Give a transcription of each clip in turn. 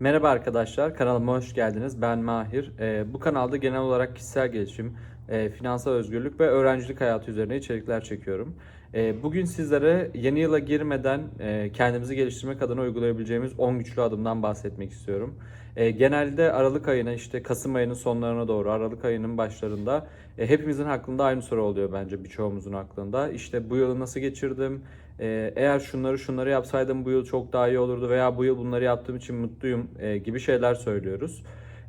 Merhaba arkadaşlar, kanalıma hoş geldiniz. Ben Mahir. Ee, bu kanalda genel olarak kişisel gelişim, e, finansal özgürlük ve öğrencilik hayatı üzerine içerikler çekiyorum. Ee, bugün sizlere yeni yıla girmeden e, kendimizi geliştirmek adına uygulayabileceğimiz 10 güçlü adımdan bahsetmek istiyorum. E, genelde Aralık ayına işte Kasım ayının sonlarına doğru, Aralık ayının başlarında e, hepimizin aklında aynı soru oluyor bence birçoğumuzun aklında. İşte bu yılı nasıl geçirdim? E, eğer şunları şunları yapsaydım bu yıl çok daha iyi olurdu veya bu yıl bunları yaptığım için mutluyum e, gibi şeyler söylüyoruz.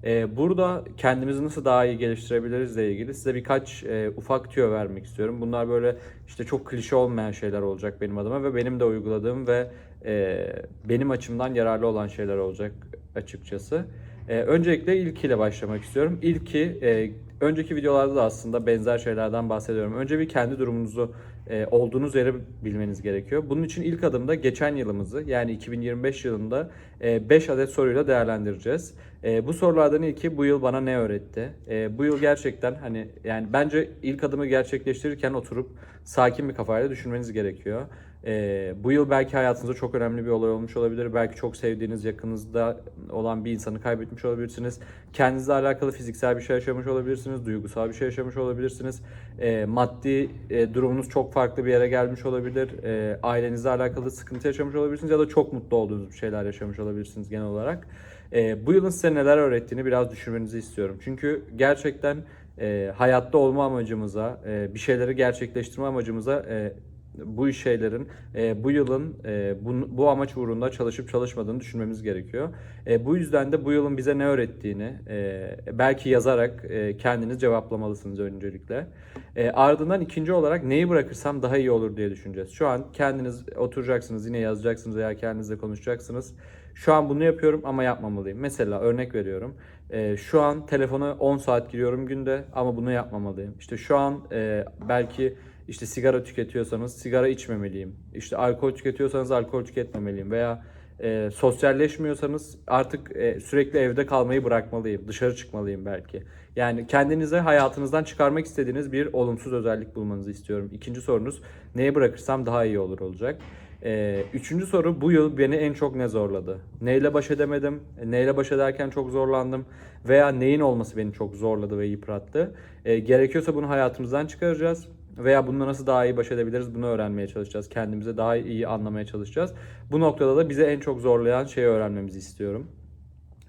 E, burada kendimizi nasıl daha iyi geliştirebiliriz ile ilgili size birkaç e, ufak tüyo vermek istiyorum. Bunlar böyle işte çok klişe olmayan şeyler olacak benim adıma ve benim de uyguladığım ve e, benim açımdan yararlı olan şeyler olacak açıkçası. E, öncelikle ilkiyle başlamak istiyorum. İlki e, önceki videolarda da aslında benzer şeylerden bahsediyorum. Önce bir kendi durumunuzu e, olduğunuz yeri bilmeniz gerekiyor. Bunun için ilk adımda geçen yılımızı yani 2025 yılında 5 adet soruyla değerlendireceğiz. E, bu sorulardan ilki bu yıl bana ne öğretti? E, bu yıl gerçekten hani yani bence ilk adımı gerçekleştirirken oturup sakin bir kafayla düşünmeniz gerekiyor. E, bu yıl belki hayatınızda çok önemli bir olay olmuş olabilir. Belki çok sevdiğiniz, yakınınızda olan bir insanı kaybetmiş olabilirsiniz. Kendinizle alakalı fiziksel bir şey yaşamış olabilirsiniz. Duygusal bir şey yaşamış olabilirsiniz. E, maddi e, durumunuz çok farklı bir yere gelmiş olabilir. E, ailenizle alakalı sıkıntı yaşamış olabilirsiniz ya da çok mutlu olduğunuz bir şeyler yaşamış olabilirsiniz genel olarak. E, bu yılın size neler öğrettiğini biraz düşünmenizi istiyorum. Çünkü gerçekten e, hayatta olma amacımıza, e, bir şeyleri gerçekleştirme amacımıza e, bu şeylerin e, bu yılın e, bu, bu amaç uğrunda çalışıp çalışmadığını düşünmemiz gerekiyor. E, bu yüzden de bu yılın bize ne öğrettiğini e, belki yazarak e, kendiniz cevaplamalısınız öncelikle. E, ardından ikinci olarak neyi bırakırsam daha iyi olur diye düşüneceğiz. Şu an kendiniz oturacaksınız yine yazacaksınız veya kendinizle konuşacaksınız. Şu an bunu yapıyorum ama yapmamalıyım. Mesela örnek veriyorum. E, şu an telefona 10 saat giriyorum günde ama bunu yapmamalıyım. İşte şu an e, belki işte sigara tüketiyorsanız sigara içmemeliyim. İşte alkol tüketiyorsanız alkol tüketmemeliyim veya e, sosyalleşmiyorsanız artık e, sürekli evde kalmayı bırakmalıyım. Dışarı çıkmalıyım belki. Yani kendinize hayatınızdan çıkarmak istediğiniz bir olumsuz özellik bulmanızı istiyorum. İkinci sorunuz neyi bırakırsam daha iyi olur olacak. Ee, üçüncü soru bu yıl beni en çok ne zorladı? Neyle baş edemedim? Neyle baş ederken çok zorlandım? Veya neyin olması beni çok zorladı ve yıprattı? Ee, gerekiyorsa bunu hayatımızdan çıkaracağız. Veya bununla nasıl daha iyi baş edebiliriz bunu öğrenmeye çalışacağız. Kendimize daha iyi anlamaya çalışacağız. Bu noktada da bize en çok zorlayan şeyi öğrenmemizi istiyorum.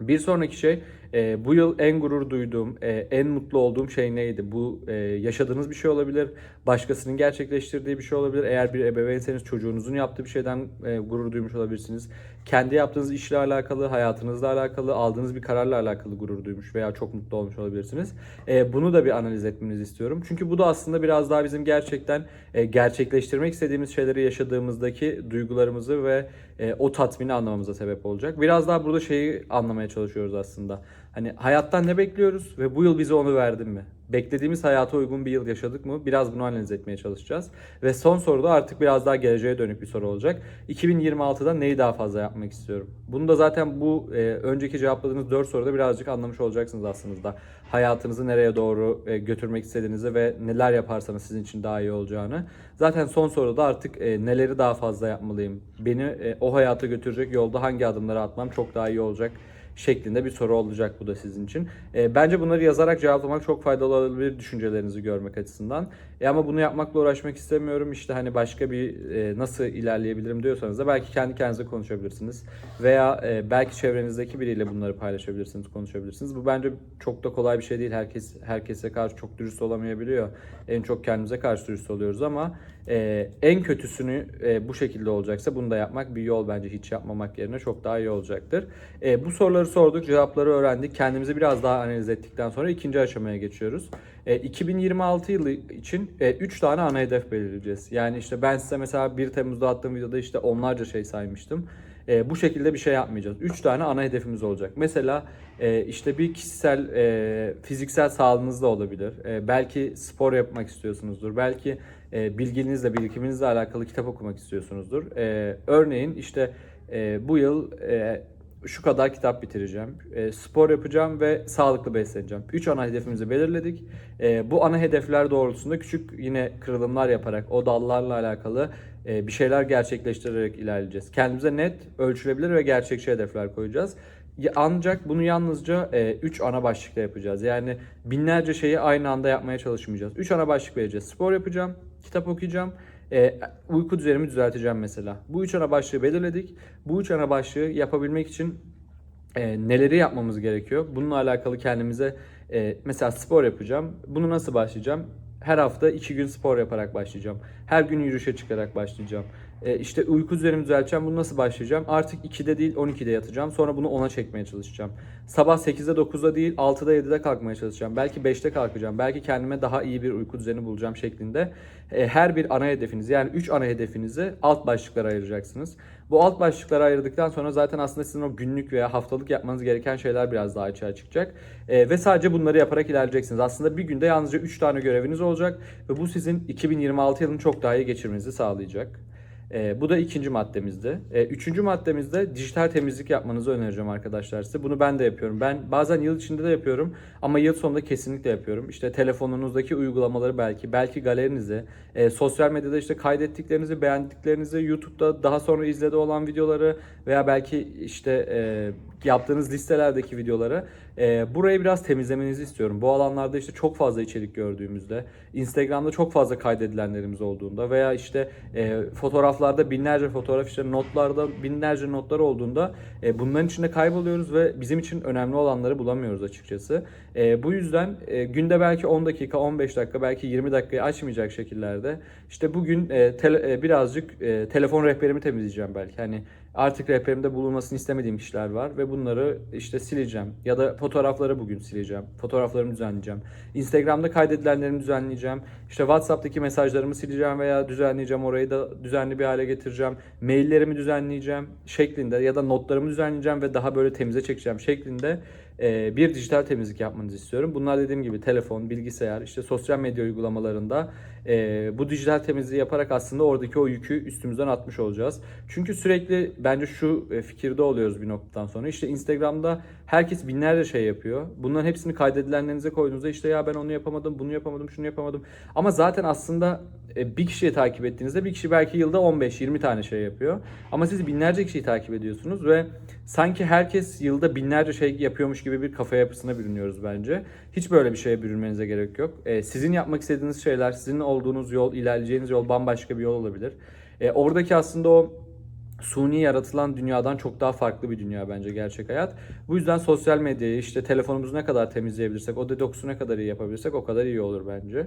Bir sonraki şey e, bu yıl en gurur duyduğum, e, en mutlu olduğum şey neydi? Bu e, yaşadığınız bir şey olabilir, başkasının gerçekleştirdiği bir şey olabilir. Eğer bir ebeveynseniz çocuğunuzun yaptığı bir şeyden e, gurur duymuş olabilirsiniz. Kendi yaptığınız işle alakalı, hayatınızla alakalı, aldığınız bir kararla alakalı gurur duymuş veya çok mutlu olmuş olabilirsiniz. E, bunu da bir analiz etmenizi istiyorum. Çünkü bu da aslında biraz daha bizim gerçekten e, gerçekleştirmek istediğimiz şeyleri yaşadığımızdaki duygularımızı ve e, o tatmini anlamamıza sebep olacak. Biraz daha burada şeyi anlamaya çalışıyoruz aslında. Hani hayattan ne bekliyoruz ve bu yıl bize onu verdi mi? Beklediğimiz hayata uygun bir yıl yaşadık mı? Biraz bunu analiz etmeye çalışacağız. Ve son soruda artık biraz daha geleceğe dönük bir soru olacak. 2026'da neyi daha fazla yapmak istiyorum? Bunu da zaten bu e, önceki cevapladığınız 4 soruda birazcık anlamış olacaksınız aslında. Hayatınızı nereye doğru e, götürmek istediğinizi ve neler yaparsanız sizin için daha iyi olacağını. Zaten son soruda artık e, neleri daha fazla yapmalıyım? Beni e, o hayata götürecek yolda hangi adımları atmam çok daha iyi olacak? Şeklinde bir soru olacak bu da sizin için. E, bence bunları yazarak cevaplamak çok faydalı olabilir düşüncelerinizi görmek açısından. E, ama bunu yapmakla uğraşmak istemiyorum. İşte hani başka bir e, nasıl ilerleyebilirim diyorsanız da belki kendi kendinize konuşabilirsiniz. Veya e, belki çevrenizdeki biriyle bunları paylaşabilirsiniz, konuşabilirsiniz. Bu bence çok da kolay bir şey değil. Herkes herkese karşı çok dürüst olamayabiliyor. En çok kendimize karşı dürüst oluyoruz ama e, en kötüsünü e, bu şekilde olacaksa bunu da yapmak bir yol bence hiç yapmamak yerine çok daha iyi olacaktır. E, bu soruları sorduk, cevapları öğrendik. Kendimizi biraz daha analiz ettikten sonra ikinci aşamaya geçiyoruz. E, 2026 yılı için 3 e, tane ana hedef belirleyeceğiz. Yani işte ben size mesela 1 Temmuz'da attığım videoda işte onlarca şey saymıştım. E, bu şekilde bir şey yapmayacağız. 3 tane ana hedefimiz olacak. Mesela e, işte bir kişisel e, fiziksel sağlığınız da olabilir. E, belki spor yapmak istiyorsunuzdur. Belki e, bilginizle, birikiminizle alakalı kitap okumak istiyorsunuzdur. E, örneğin işte e, bu yıl e, şu kadar kitap bitireceğim, e, spor yapacağım ve sağlıklı besleneceğim. 3 ana hedefimizi belirledik. E, bu ana hedefler doğrultusunda küçük yine kırılımlar yaparak o dallarla alakalı e, bir şeyler gerçekleştirerek ilerleyeceğiz. Kendimize net, ölçülebilir ve gerçekçi hedefler koyacağız. Ya- Ancak bunu yalnızca 3 ana başlıkta yapacağız. Yani binlerce şeyi aynı anda yapmaya çalışmayacağız. 3 ana başlık vereceğiz. Spor yapacağım, kitap okuyacağım, e, uyku düzenimi düzelteceğim mesela. Bu üç ana başlığı belirledik. Bu üç ana başlığı yapabilmek için e, neleri yapmamız gerekiyor? Bununla alakalı kendimize e, mesela spor yapacağım. Bunu nasıl başlayacağım? Her hafta iki gün spor yaparak başlayacağım. Her gün yürüyüşe çıkarak başlayacağım. E, işte uyku düzenimi düzelteceğim. Bunu nasıl başlayacağım? Artık 2'de değil 12'de yatacağım. Sonra bunu 10'a çekmeye çalışacağım. Sabah 8'de 9'da değil 6'da 7'de kalkmaya çalışacağım. Belki 5'te kalkacağım. Belki kendime daha iyi bir uyku düzeni bulacağım şeklinde. E, her bir ana hedefinizi yani 3 ana hedefinizi alt başlıklara ayıracaksınız. Bu alt başlıklara ayırdıktan sonra zaten aslında sizin o günlük veya haftalık yapmanız gereken şeyler biraz daha açığa çıkacak. E, ve sadece bunları yaparak ilerleyeceksiniz. Aslında bir günde yalnızca 3 tane göreviniz olacak ve bu sizin 2026 yılını çok daha iyi geçirmenizi sağlayacak. E, bu da ikinci maddemizdi. E, üçüncü maddemizde dijital temizlik yapmanızı önereceğim arkadaşlar size. Bunu ben de yapıyorum. Ben bazen yıl içinde de yapıyorum ama yıl sonunda kesinlikle yapıyorum. İşte telefonunuzdaki uygulamaları belki, belki galerinizi, e, sosyal medyada işte kaydettiklerinizi, beğendiklerinizi, YouTube'da daha sonra izledi olan videoları veya belki işte e, yaptığınız listelerdeki videoları e, burayı biraz temizlemenizi istiyorum. Bu alanlarda işte çok fazla içerik gördüğümüzde, Instagram'da çok fazla kaydedilenlerimiz olduğunda veya işte e, fotoğraflarda binlerce fotoğraf, işte notlarda binlerce notlar olduğunda e, bunların içinde kayboluyoruz ve bizim için önemli olanları bulamıyoruz açıkçası. E, bu yüzden e, günde belki 10 dakika, 15 dakika, belki 20 dakikayı açmayacak şekillerde işte bugün e, tele- e, birazcık e, telefon rehberimi temizleyeceğim belki. Hani artık rehberimde bulunmasını istemediğim kişiler var ve bunları işte sileceğim ya da fotoğrafları bugün sileceğim. Fotoğraflarımı düzenleyeceğim. Instagram'da kaydedilenlerimi düzenleyeceğim. İşte WhatsApp'taki mesajlarımı sileceğim veya düzenleyeceğim. Orayı da düzenli bir hale getireceğim. Maillerimi düzenleyeceğim şeklinde ya da notlarımı düzenleyeceğim ve daha böyle temize çekeceğim şeklinde e, bir dijital temizlik yapmanızı istiyorum. Bunlar dediğim gibi telefon, bilgisayar, işte sosyal medya uygulamalarında e, bu dijital temizliği yaparak aslında oradaki o yükü üstümüzden atmış olacağız. Çünkü sürekli bence şu e, fikirde oluyoruz bir noktadan sonra. İşte Instagram'da herkes binlerce şey yapıyor. Bunların hepsini kaydedilenlerinize koyduğunuzda işte ya ben onu yapamadım, bunu yapamadım, şunu yapamadım. Ama zaten aslında bir kişiyi takip ettiğinizde bir kişi belki yılda 15-20 tane şey yapıyor. Ama siz binlerce kişiyi takip ediyorsunuz ve sanki herkes yılda binlerce şey yapıyormuş gibi bir kafa yapısına bürünüyoruz bence. Hiç böyle bir şeye bürünmenize gerek yok. E, sizin yapmak istediğiniz şeyler, sizin olduğunuz yol, ilerleyeceğiniz yol bambaşka bir yol olabilir. E, oradaki aslında o suni yaratılan dünyadan çok daha farklı bir dünya bence gerçek hayat. Bu yüzden sosyal medyayı işte telefonumuzu ne kadar temizleyebilirsek, o detoksu ne kadar iyi yapabilirsek o kadar iyi olur bence.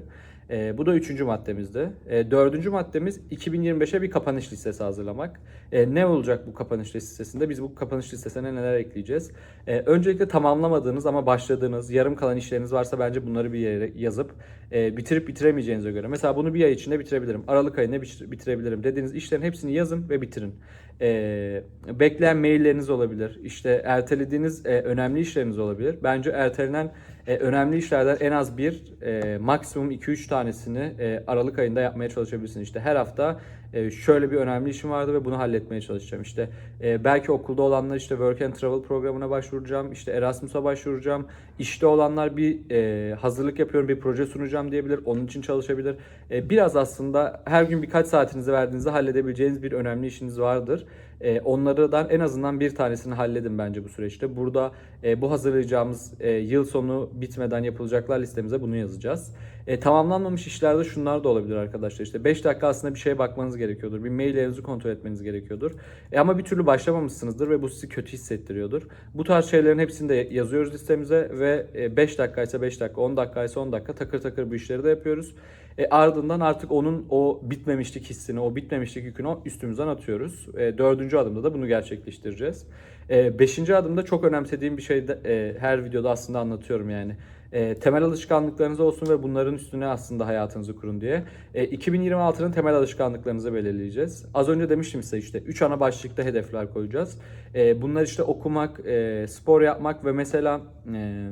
Ee, bu da üçüncü maddemizdi. Ee, dördüncü maddemiz 2025'e bir kapanış listesi hazırlamak. Ee, ne olacak bu kapanış listesinde? Biz bu kapanış listesine neler ekleyeceğiz? Ee, öncelikle tamamlamadığınız ama başladığınız, yarım kalan işleriniz varsa bence bunları bir yere yazıp e, bitirip bitiremeyeceğinize göre. Mesela bunu bir ay içinde bitirebilirim. Aralık ayında bitir- bitirebilirim dediğiniz işlerin hepsini yazın ve bitirin. Ee, bekleyen mailleriniz olabilir. İşte ertelediğiniz e, önemli işleriniz olabilir. Bence ertelenen e, önemli işlerden en az bir, e, maksimum 2-3 tanesini e, Aralık ayında yapmaya çalışabilirsiniz. İşte her hafta e, şöyle bir önemli işim vardı ve bunu halletmeye çalışacağım. İşte e, belki okulda olanlar işte Work and Travel programına başvuracağım. İşte Erasmus'a başvuracağım. İşte olanlar bir e, hazırlık yapıyorum, bir proje sunacağım diyebilir. Onun için çalışabilir. E, biraz aslında her gün birkaç saatinizi verdiğinizde halledebileceğiniz bir önemli işiniz vardır. E, onlardan en azından bir tanesini halledin bence bu süreçte. Burada e, bu hazırlayacağımız e, yıl sonu bitmeden yapılacaklar listemize bunu yazacağız. E, tamamlanmamış işlerde şunlar da olabilir arkadaşlar. İşte 5 dakika aslında bir şeye bakmanız gerekiyordur. Bir maillerinizi kontrol etmeniz gerekiyordur. E, ama bir türlü başlamamışsınızdır ve bu sizi kötü hissettiriyordur. Bu tarz şeylerin hepsini de yazıyoruz listemize ve 5 dakika ise 5 dakika, 10 dakika ise 10 dakika takır takır bu işleri de yapıyoruz. E, ardından artık onun o bitmemişlik hissini, o bitmemişlik yükünü üstümüzden atıyoruz. E, dördüncü adımda da bunu gerçekleştireceğiz. E, beşinci adımda çok önemsediğim bir şey de e, her videoda aslında anlatıyorum yani. E, temel alışkanlıklarınız olsun ve bunların üstüne aslında hayatınızı kurun diye. E, 2026'nın temel alışkanlıklarınızı belirleyeceğiz. Az önce demiştim size işte 3 ana başlıkta hedefler koyacağız. E, bunlar işte okumak, e, spor yapmak ve mesela e,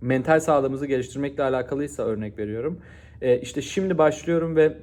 mental sağlığımızı geliştirmekle alakalıysa örnek veriyorum. E, işte şimdi başlıyorum ve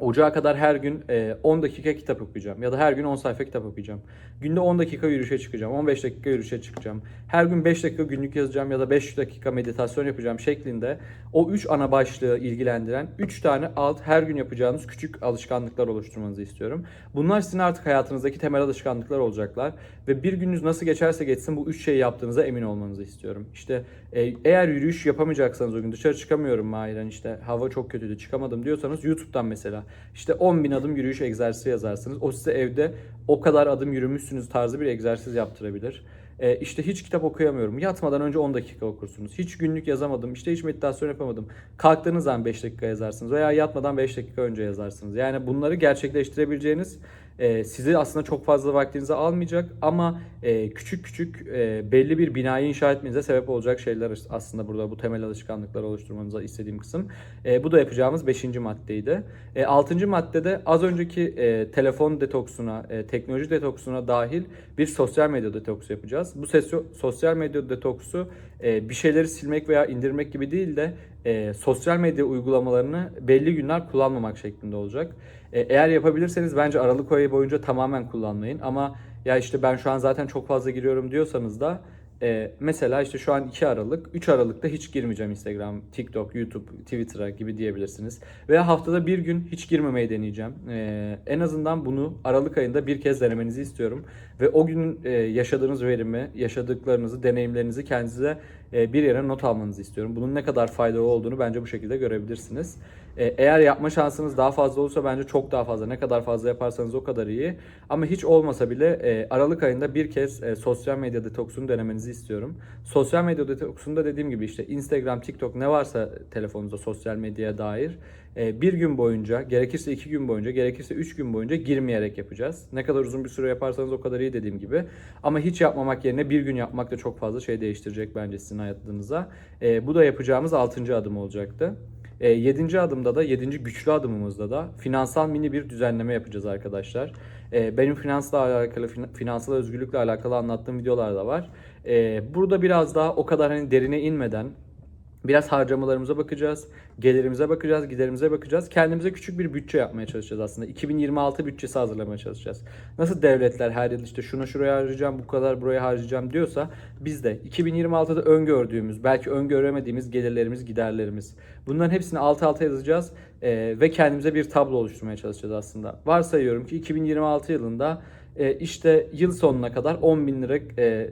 Ocağa kadar her gün e, 10 dakika kitap okuyacağım ya da her gün 10 sayfa kitap okuyacağım. Günde 10 dakika yürüyüşe çıkacağım, 15 dakika yürüyüşe çıkacağım. Her gün 5 dakika günlük yazacağım ya da 5 dakika meditasyon yapacağım şeklinde o 3 ana başlığı ilgilendiren 3 tane alt her gün yapacağınız küçük alışkanlıklar oluşturmanızı istiyorum. Bunlar sizin artık hayatınızdaki temel alışkanlıklar olacaklar ve bir gününüz nasıl geçerse geçsin bu 3 şeyi yaptığınıza emin olmanızı istiyorum. İşte e, eğer yürüyüş yapamayacaksanız o gün dışarı çıkamıyorum Mahiren işte hava çok kötüydü çıkamadım diyorsanız YouTube'dan mesela işte 10 bin adım yürüyüş egzersizi yazarsınız. O size evde o kadar adım yürümüşsünüz tarzı bir egzersiz yaptırabilir. E, işte hiç kitap okuyamıyorum. Yatmadan önce 10 dakika okursunuz. Hiç günlük yazamadım. İşte hiç meditasyon yapamadım. Kalktığınız zaman 5 dakika yazarsınız. Veya yatmadan 5 dakika önce yazarsınız. Yani bunları gerçekleştirebileceğiniz e, sizi aslında çok fazla vaktinizi almayacak ama e, küçük küçük e, belli bir binayı inşa etmenize sebep olacak şeyler aslında burada bu temel alışkanlıkları oluşturmanıza istediğim kısım. E, bu da yapacağımız 5. maddeydi. E, 6. maddede az önceki e, telefon detoksuna, e, teknoloji detoksuna dahil bir sosyal medya detoksu yapacağız. Bu sesyo, sosyal medya detoksu e, bir şeyleri silmek veya indirmek gibi değil de e, sosyal medya uygulamalarını belli günler kullanmamak şeklinde olacak. E, eğer yapabilirseniz bence Aralık ayı boyunca tamamen kullanmayın. Ama ya işte ben şu an zaten çok fazla giriyorum diyorsanız da e, mesela işte şu an 2 Aralık, 3 Aralık'ta hiç girmeyeceğim Instagram, TikTok, YouTube, Twitter'a gibi diyebilirsiniz. Veya haftada bir gün hiç girmemeyi deneyeceğim. E, en azından bunu Aralık ayında bir kez denemenizi istiyorum. Ve o gün e, yaşadığınız verimi, yaşadıklarınızı, deneyimlerinizi kendinize e, bir yere not almanızı istiyorum. Bunun ne kadar faydalı olduğunu bence bu şekilde görebilirsiniz. E, eğer yapma şansınız daha fazla olursa bence çok daha fazla. Ne kadar fazla yaparsanız o kadar iyi. Ama hiç olmasa bile Aralık ayında bir kez sosyal medya detoksunu denemenizi istiyorum. Sosyal medya detoksunda dediğim gibi işte Instagram, TikTok ne varsa telefonunuzda sosyal medyaya dair bir gün boyunca, gerekirse iki gün boyunca, gerekirse üç gün boyunca girmeyerek yapacağız. Ne kadar uzun bir süre yaparsanız o kadar iyi dediğim gibi. Ama hiç yapmamak yerine bir gün yapmak da çok fazla şey değiştirecek bence sizin hayatınıza. E, bu da yapacağımız altıncı adım olacaktı. E, yedinci adımda da, yedinci güçlü adımımızda da finansal mini bir düzenleme yapacağız arkadaşlar. E, benim finansla alakalı, finansal özgürlükle alakalı anlattığım videolar da var. E, burada biraz daha o kadar hani derine inmeden Biraz harcamalarımıza bakacağız, gelirimize bakacağız, giderimize bakacağız. Kendimize küçük bir bütçe yapmaya çalışacağız aslında. 2026 bütçesi hazırlamaya çalışacağız. Nasıl devletler her yıl işte şuna şuraya harcayacağım, bu kadar buraya harcayacağım diyorsa biz de 2026'da öngördüğümüz, belki öngöremediğimiz gelirlerimiz, giderlerimiz. Bunların hepsini alt alta yazacağız e, ve kendimize bir tablo oluşturmaya çalışacağız aslında. Varsayıyorum ki 2026 yılında e, işte yıl sonuna kadar 10 bin lira e,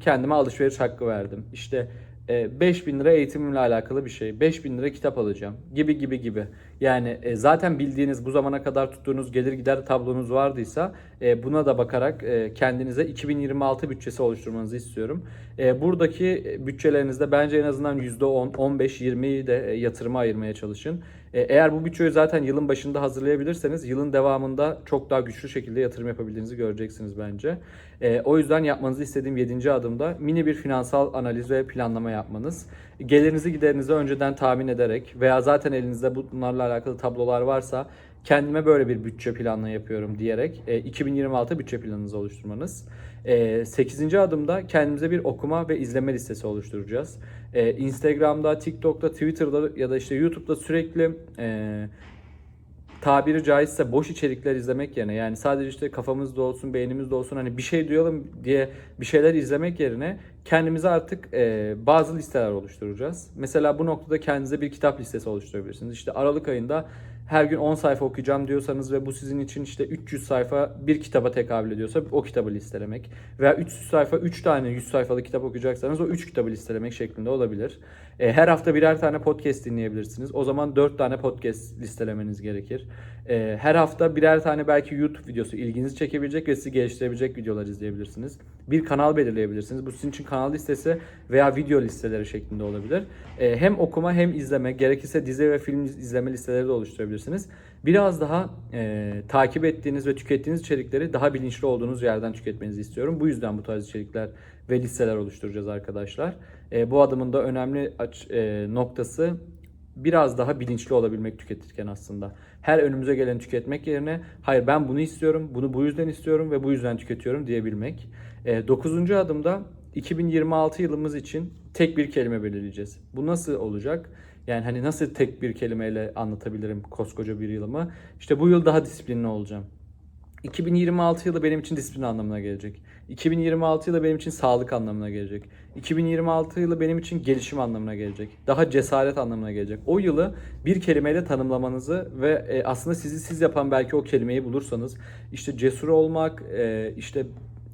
kendime alışveriş hakkı verdim. İşte 5000 e, lira eğitimimle alakalı bir şey. 5000 lira kitap alacağım gibi gibi gibi. Yani e, zaten bildiğiniz bu zamana kadar tuttuğunuz gelir gider tablonuz vardıysa e, buna da bakarak kendinize 2026 bütçesi oluşturmanızı istiyorum. Buradaki bütçelerinizde bence en azından %10, 15, 20'yi de yatırıma ayırmaya çalışın. Eğer bu bütçeyi zaten yılın başında hazırlayabilirseniz yılın devamında çok daha güçlü şekilde yatırım yapabildiğinizi göreceksiniz bence. O yüzden yapmanızı istediğim 7. adımda mini bir finansal analiz ve planlama yapmanız. Gelirinizi giderinizi önceden tahmin ederek veya zaten elinizde bunlarla alakalı tablolar varsa kendime böyle bir bütçe planı yapıyorum diyerek 2026 bütçe planınızı oluşturmanız. 8. adımda kendimize bir okuma ve izleme listesi oluşturacağız. Instagram'da, TikTok'ta, Twitter'da ya da işte YouTube'da sürekli tabiri caizse boş içerikler izlemek yerine yani sadece işte kafamızda olsun, beynimizde olsun hani bir şey duyalım diye bir şeyler izlemek yerine kendimize artık e, bazı listeler oluşturacağız. Mesela bu noktada kendinize bir kitap listesi oluşturabilirsiniz. İşte Aralık ayında her gün 10 sayfa okuyacağım diyorsanız ve bu sizin için işte 300 sayfa bir kitaba tekabül ediyorsa o kitabı listelemek veya 300 sayfa 3 tane 100 sayfalık kitap okuyacaksanız o 3 kitabı listelemek şeklinde olabilir. E, her hafta birer tane podcast dinleyebilirsiniz. O zaman 4 tane podcast listelemeniz gerekir. E, her hafta birer tane belki YouTube videosu ilginizi çekebilecek ve sizi geliştirebilecek videolar izleyebilirsiniz. Bir kanal belirleyebilirsiniz. Bu sizin için kanal listesi veya video listeleri şeklinde olabilir. E, hem okuma hem izleme, gerekirse dizi ve film izleme listeleri de oluşturabilirsiniz. Biraz daha e, takip ettiğiniz ve tükettiğiniz içerikleri daha bilinçli olduğunuz yerden tüketmenizi istiyorum. Bu yüzden bu tarz içerikler ve listeler oluşturacağız arkadaşlar. E, bu adımın da önemli aç, e, noktası biraz daha bilinçli olabilmek tüketirken aslında. Her önümüze gelen tüketmek yerine hayır ben bunu istiyorum, bunu bu yüzden istiyorum ve bu yüzden tüketiyorum diyebilmek. E, dokuzuncu adımda 2026 yılımız için tek bir kelime belirleyeceğiz. Bu nasıl olacak? Yani hani nasıl tek bir kelimeyle anlatabilirim koskoca bir yılımı? İşte bu yıl daha disiplinli olacağım. 2026 yılı benim için disiplin anlamına gelecek. 2026 yılı benim için sağlık anlamına gelecek. 2026 yılı benim için gelişim anlamına gelecek. Daha cesaret anlamına gelecek. O yılı bir kelimeyle tanımlamanızı ve e, aslında sizi siz yapan belki o kelimeyi bulursanız işte cesur olmak, e, işte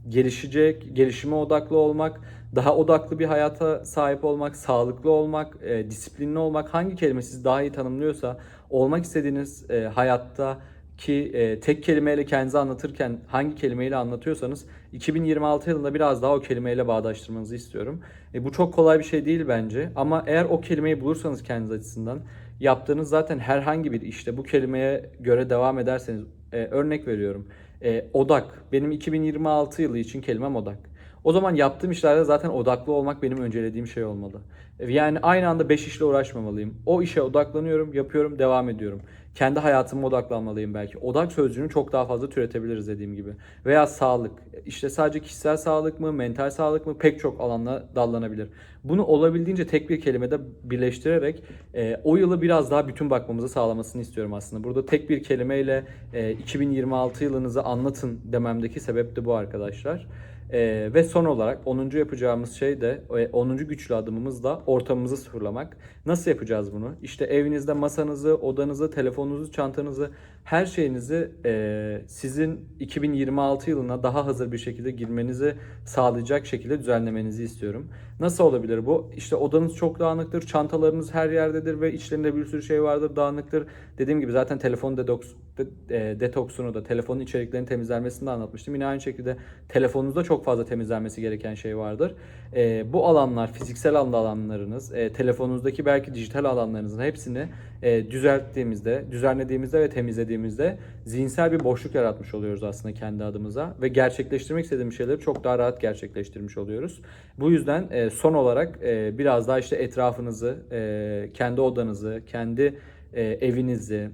gelişecek, gelişime odaklı olmak, daha odaklı bir hayata sahip olmak, sağlıklı olmak, e, disiplinli olmak hangi kelime sizi daha iyi tanımlıyorsa olmak istediğiniz e, hayatta ki e, tek kelimeyle kendinizi anlatırken hangi kelimeyle anlatıyorsanız 2026 yılında biraz daha o kelimeyle bağdaştırmanızı istiyorum. E, bu çok kolay bir şey değil bence ama eğer o kelimeyi bulursanız kendiniz açısından yaptığınız zaten herhangi bir işte bu kelimeye göre devam ederseniz e, örnek veriyorum. E, odak benim 2026 yılı için kelimem odak. O zaman yaptığım işlerde zaten odaklı olmak benim öncelediğim şey olmalı. Yani aynı anda 5 işle uğraşmamalıyım. O işe odaklanıyorum, yapıyorum, devam ediyorum. Kendi hayatıma odaklanmalıyım belki. Odak sözcüğünü çok daha fazla türetebiliriz dediğim gibi. Veya sağlık. İşte sadece kişisel sağlık mı, mental sağlık mı pek çok alanla dallanabilir. Bunu olabildiğince tek bir kelimede birleştirerek e, o yılı biraz daha bütün bakmamızı sağlamasını istiyorum aslında. Burada tek bir kelimeyle e, 2026 yılınızı anlatın dememdeki sebep de bu arkadaşlar. Ee, ve son olarak 10. yapacağımız şey de e, 10. güçlü adımımız da ortamımızı sıfırlamak. Nasıl yapacağız bunu? İşte evinizde masanızı, odanızı, telefonunuzu, çantanızı, her şeyinizi e, sizin 2026 yılına daha hazır bir şekilde girmenizi sağlayacak şekilde düzenlemenizi istiyorum. Nasıl olabilir bu? İşte odanız çok dağınıktır, çantalarınız her yerdedir ve içlerinde bir sürü şey vardır, dağınıktır. Dediğim gibi zaten telefon detoks, de, e, detoksunu da, telefonun içeriklerinin temizlenmesini de anlatmıştım. Yine aynı şekilde telefonunuzda çok fazla temizlenmesi gereken şey vardır. E, bu alanlar, fiziksel alanlarınız, e, telefonunuzdaki belki dijital alanlarınızın hepsini e, düzelttiğimizde, düzenlediğimizde ve temizlediğimizde zihinsel bir boşluk yaratmış oluyoruz aslında kendi adımıza ve gerçekleştirmek istediğimiz şeyleri çok daha rahat gerçekleştirmiş oluyoruz. Bu yüzden e, son olarak e, biraz daha işte etrafınızı, e, kendi odanızı, kendi e, evinizi,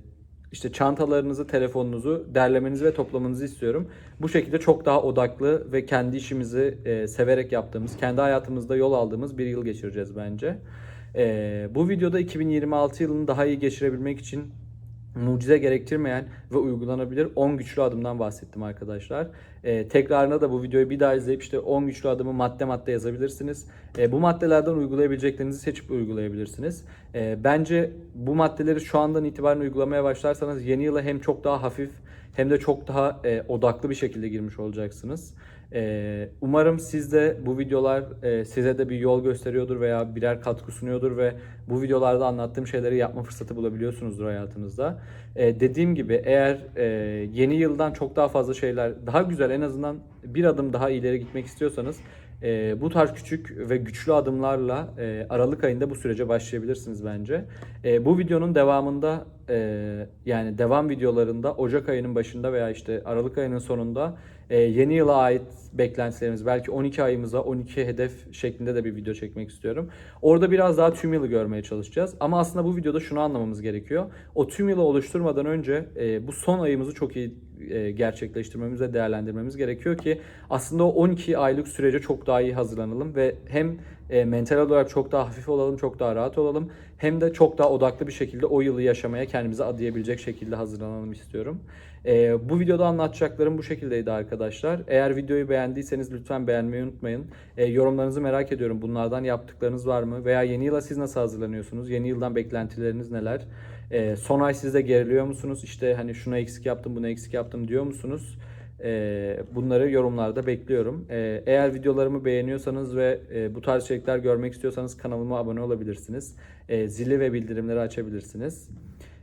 işte çantalarınızı, telefonunuzu derlemenizi ve toplamanızı istiyorum. Bu şekilde çok daha odaklı ve kendi işimizi e, severek yaptığımız, kendi hayatımızda yol aldığımız bir yıl geçireceğiz bence. E, bu videoda 2026 yılını daha iyi geçirebilmek için mucize gerektirmeyen ve uygulanabilir 10 güçlü adımdan bahsettim arkadaşlar. Ee, tekrarına da bu videoyu bir daha izleyip işte 10 güçlü adımı madde madde yazabilirsiniz. Ee, bu maddelerden uygulayabileceklerinizi seçip uygulayabilirsiniz. Ee, bence bu maddeleri şu andan itibaren uygulamaya başlarsanız yeni yıla hem çok daha hafif hem de çok daha e, odaklı bir şekilde girmiş olacaksınız. Ee, umarım siz de bu videolar e, size de bir yol gösteriyordur veya birer katkı sunuyordur ve bu videolarda anlattığım şeyleri yapma fırsatı bulabiliyorsunuzdur hayatınızda. Ee, dediğim gibi eğer e, yeni yıldan çok daha fazla şeyler, daha güzel en azından bir adım daha ileri gitmek istiyorsanız e, bu tarz küçük ve güçlü adımlarla e, Aralık ayında bu sürece başlayabilirsiniz bence. E, bu videonun devamında e, yani devam videolarında Ocak ayının başında veya işte Aralık ayının sonunda e, yeni yıla ait beklentilerimiz belki 12 ayımıza 12 hedef şeklinde de bir video çekmek istiyorum. Orada biraz daha tüm yılı görmeye çalışacağız. Ama aslında bu videoda şunu anlamamız gerekiyor. O tüm yılı oluşturmadan önce e, bu son ayımızı çok iyi e, gerçekleştirmemiz ve değerlendirmemiz gerekiyor ki aslında o 12 aylık sürece çok daha iyi hazırlanalım ve hem e, mental olarak çok daha hafif olalım, çok daha rahat olalım hem de çok daha odaklı bir şekilde o yılı yaşamaya kendimizi adayabilecek şekilde hazırlanalım istiyorum. E, bu videoda anlatacaklarım bu şekildeydi arkadaşlar. Eğer videoyu beğendiyseniz lütfen beğenmeyi unutmayın. E, yorumlarınızı merak ediyorum. Bunlardan yaptıklarınız var mı? Veya yeni yıla siz nasıl hazırlanıyorsunuz? Yeni yıldan beklentileriniz neler? E, son ay sizde geriliyor musunuz? İşte hani şunu eksik yaptım, bunu eksik yaptım diyor musunuz? E, bunları yorumlarda bekliyorum. E, eğer videolarımı beğeniyorsanız ve e, bu tarz içerikler görmek istiyorsanız kanalıma abone olabilirsiniz. E, zili ve bildirimleri açabilirsiniz.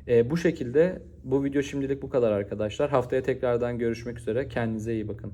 E, bu şekilde bu video şimdilik bu kadar arkadaşlar. Haftaya tekrardan görüşmek üzere. Kendinize iyi bakın.